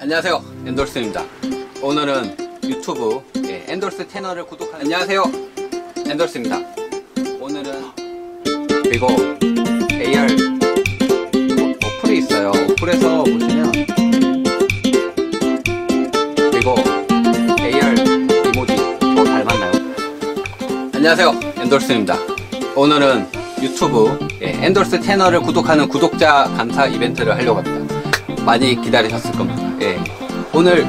안녕하세요. 엔돌스입니다. 오늘은 유튜브 예, 엔돌스 채널을 구독한 안녕하세요. 엔돌스입니다. 오늘은 이거 AR 어플이 있어요. 어플에서 보시면 이거 AR 이모지 저 닮았나요? 안녕하세요. 엔돌스입니다. 오늘은 유튜브 예, 엔돌스 채널을 구독하는 구독자 감사 이벤트를 하려고 합니다. 많이 기다리셨을 겁니다 예. 오늘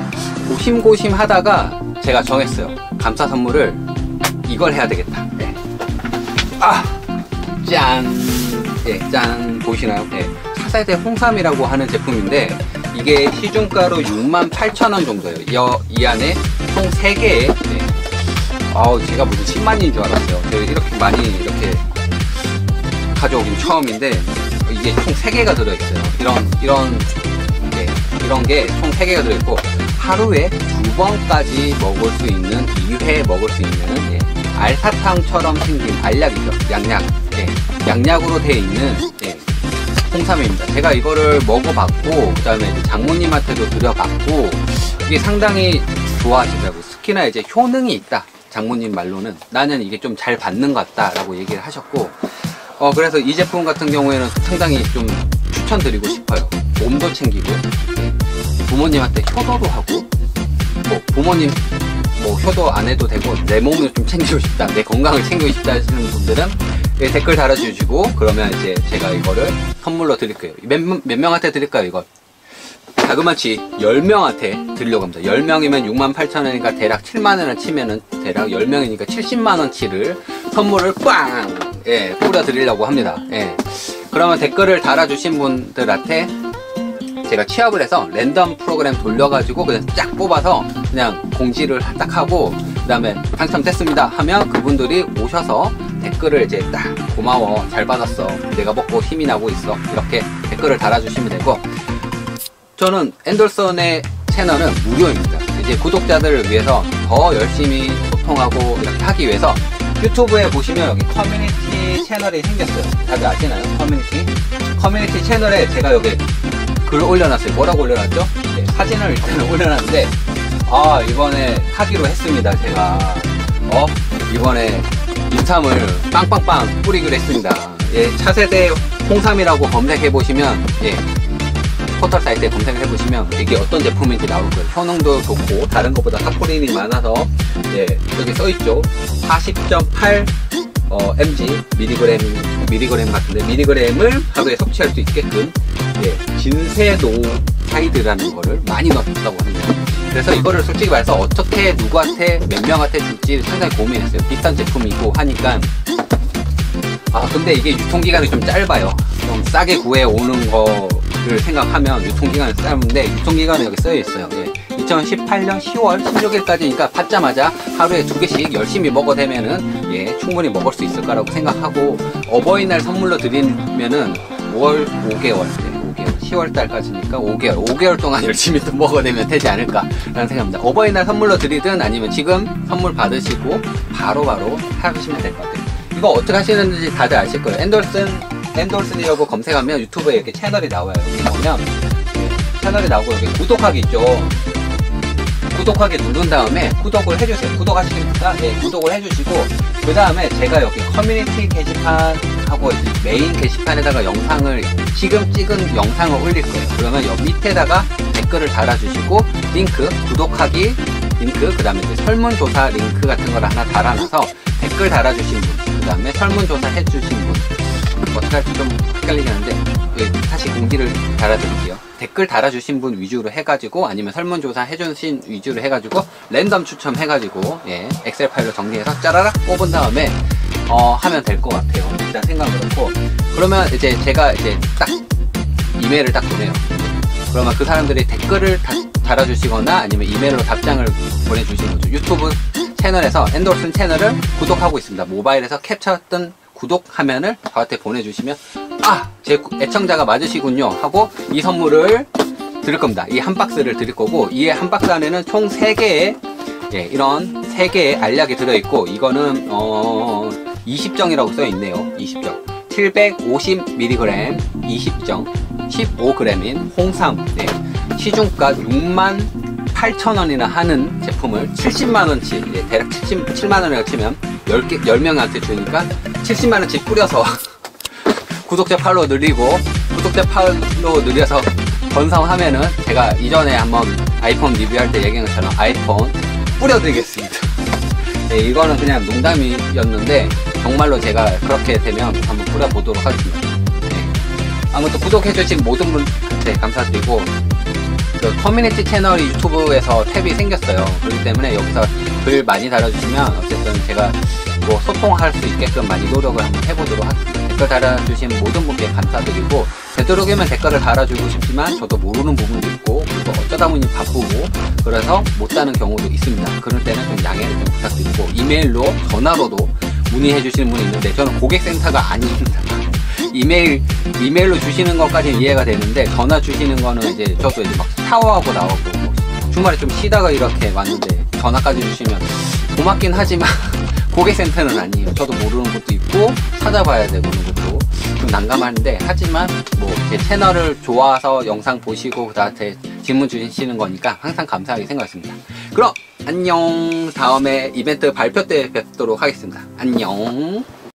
고심고심 하다가 제가 정했어요 감사 선물을 이걸 해야 되겠다 예. 아! 짠! 예, 짠! 보이시나요? 예. 차세대 홍삼이라고 하는 제품인데 이게 시중가로 68,000원 정도예요 이, 이 안에 총 3개의 예. 아우 제가 무슨 10만인 줄 알았어요 이렇게 많이 이렇게 가져오긴 처음인데 이게 총 3개가 들어있어요 이런 이런 예, 이런 게 총 3개가 들어있고 하루에 두 번까지 먹을 수 있는 2회 먹을 수 있는 예, 알사탕처럼 생긴 알약이죠. 양약. 예, 양약으로 되어 있는 예, 홍삼입니다. 제가 이거를 먹어봤고 그 다음에 장모님한테도 드려봤고 이게 상당히 좋아하시더라고요. 특히나 이제 효능이 있다. 장모님 말로는 나는 이게 좀 잘 받는 것 같다 라고 얘기를 하셨고 어 그래서 이 제품 같은 경우에는 상당히 좀 추천드리고 싶어요. 몸도 챙기고 부모님한테 효도도 하고 뭐 부모님 뭐 효도 안 해도 되고 내 몸을 좀 챙기고 싶다 내 건강을 챙기고 싶다 하시는 분들은 예, 댓글 달아주시고 그러면 이제 제가 이거를 선물로 드릴 거예요 몇, 몇 명한테 드릴까요 이거 자그마치 10명한테 드리려고 합니다 10명이면 68,000원이니까 대략 7만원을 치면은 대략 10명이니까 70만원치를 선물을 빵! 예, 뿌려 드리려고 합니다 예. 그러면 댓글을 달아주신 분들한테 제가 취합을 해서 랜덤 프로그램 돌려가지고 그냥 쫙 뽑아서 그냥 공지를 딱 하고 그 다음에 당첨됐습니다 하면 그분들이 오셔서 댓글을 이제 딱 고마워 잘 받았어 내가 먹고 힘이 나고 있어 이렇게 댓글을 달아주시면 되고. 저는 앤더슨의 채널은 무료입니다. 이제 구독자들을 위해서 더 열심히 소통하고 이렇게 하기 위해서 유튜브에 보시면 여기 커뮤니티 채널이 생겼어요. 다들 아시나요? 커뮤니티? 커뮤니티 채널에 제가 여기 글을 올려놨어요. 뭐라고 올려놨죠? 네, 사진을 일단 올려놨는데, 아, 이번에 하기로 했습니다. 제가. 어? 이번에 인삼을 빵빵빵 뿌리기로 했습니다. 예, 차세대 홍삼이라고 검색해 보시면, 예, 포털 사이트에 검색을 해보시면 이게 어떤 제품인지 나올 거예요. 효능도 좋고, 다른 것보다 사포닌이 많아서, 예, 여기 써있죠. 40.8 어, mg 미리그램 미리그램 같은데 미리그램을 하루에 섭취할 수 있게끔 예, 진세노 사이드라는 거를 많이 넣었다고 합니다. 그래서 이거를 솔직히 말해서 어떻게 누구한테 몇 명한테 줄지 상당히 고민했어요. 비싼 제품이고 하니까 아 근데 이게 유통기간이 좀 짧아요. 좀 싸게 구해 오는 거를 생각하면 유통기간이 짧은데 유통기간은 여기 써여 있어요. 예. 2018년 10월 16일까지니까 받자마자 하루에 두 개씩 열심히 먹어대면은 예 충분히 먹을 수 있을 거라고 생각하고 어버이날 선물로 드리면은 5월 5개월 네, 5개월. 10월 달까지니까 5개월. 5개월 동안 열심히 또 먹어내면 되지 않을까라는 생각입니다. 어버이날 선물로 드리든 아니면 지금 선물 받으시고 바로바로 바로 하시면 될 것 같아요. 이거 어떻게 하시는지 다들 아실 거예요. 앤더슨 앤더슨이라고 검색하면 유튜브에 이렇게 채널이 나와요. 여기 보면. 네, 채널이 나오고 여기 구독하기 있죠 구독하기 누른 다음에 구독을 해주세요. 구독하시니까 예, 구독을 해주시고 그 다음에 제가 여기 커뮤니티 게시판하고 메인 게시판에다가 영상을 지금 찍은 영상을 올릴 거예요. 그러면 여기 밑에다가 댓글을 달아주시고 링크 구독하기 링크 그 다음에 설문조사 링크 같은 걸 하나 달아놔서 댓글 달아주신 분, 그 다음에 설문조사 해주신 분 어떻게 할지 좀 헷갈리긴 한데 예, 다시 공지를 달아드릴게요. 댓글 달아주신 분 위주로 해가지고 아니면 설문조사 해주신 위주로 해가지고 랜덤 추첨 해가지고 예, 엑셀 파일로 정리해서 짜라락 뽑은 다음에 어, 하면 될 것 같아요. 일단 생각 그렇고 그러면 이제 제가 이제 딱 이메일을 딱 보내요. 그러면 그 사람들이 댓글을 다, 달아주시거나 아니면 이메일로 답장을 보내주시는 거죠. 유튜브 채널에서 엔돌슨 채널을 구독하고 있습니다. 모바일에서 캡처했던 구독 화면을 저한테 보내주시면 아! 제 애청자가 맞으시군요 하고 이 선물을 드릴 겁니다. 이 한 박스를 드릴 거고 이 한 박스 안에는 총 3개의 예, 이런 3개의 알약이 들어있고 이거는 어 20정이라고 써있네요. 20정 750mg 20정 15g인 홍삼 네. 시중가 6만 8천 원이나 하는 제품을 70만 원치 이제 대략 70, 7만 원이라고 치면 10개 10명한테 주니까 70만 원치 뿌려서 구독자 팔로우 늘리고 구독자 팔로우 늘려서 번성하면은 제가 이전에 한번 아이폰 리뷰할 때 얘기한 것처럼 아이폰 뿌려드리겠습니다. 네, 이거는 그냥 농담이었는데 정말로 제가 그렇게 되면 한번 뿌려보도록 하겠습니다. 네. 아무튼 구독해주신 모든 분한테 감사드리고 그 커뮤니티 채널이 유튜브에서 탭이 생겼어요. 그렇기 때문에 여기서 글 많이 달아주시면 어쨌든 제가 뭐 소통할 수 있게끔 많이 노력을 한번 해보도록 하겠습니다. 댓글 달아주신 모든 분께 감사드리고 되도록이면 댓글을 달아주고 싶지만 저도 모르는 부분도 있고 그리고 어쩌다 보니 바쁘고 그래서 못 다는 경우도 있습니다. 그럴 때는 좀 양해를 좀 부탁드리고 이메일로 전화로도 문의해 주시는 분이 있는데 저는 고객센터가 아닙니다. 이메일 이메일로 주시는 것까지 이해가 되는데 전화 주시는 거는 이제 저도 이제 막 샤워하고 나오고 뭐 주말에 좀 쉬다가 이렇게 왔는데 전화까지 주시면 고맙긴 하지만 고객센터는 아니에요. 저도 모르는 것도 있고 찾아봐야 되는 것도 좀 난감한데 하지만 뭐 제 채널을 좋아서 영상 보시고 그다음에 질문 주시는 거니까 항상 감사하게 생각했습니다. 그럼 안녕 다음에 이벤트 발표 때 뵙도록 하겠습니다. 안녕.